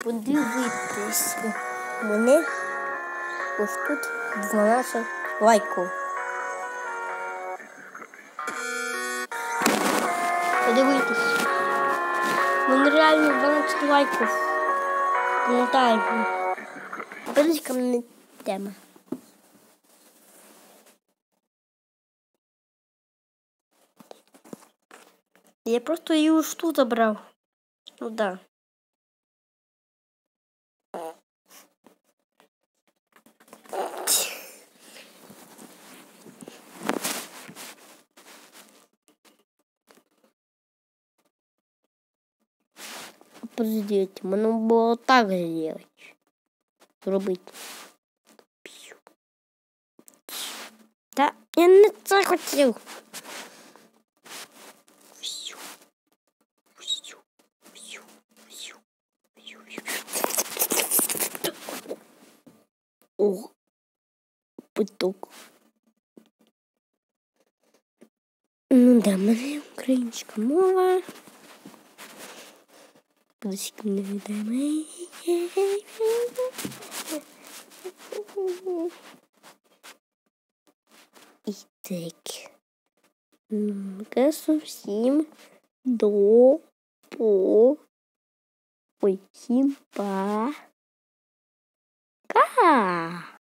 подивитись. У мене ось тут 12 лайків. Подивитись. У мене реально 12 лайків. Пам'ятаю. Подивіться мене тема. Я просто її уж тут забрав. Ну да. Подождите, можно было так сделать. Зробити. Пью. Та я не це хотів. О, питок. Ну да, в мене українська мова. Подожди, не відомо. І так. Ну-ка, совсем до по. Ой, всім па. Ка.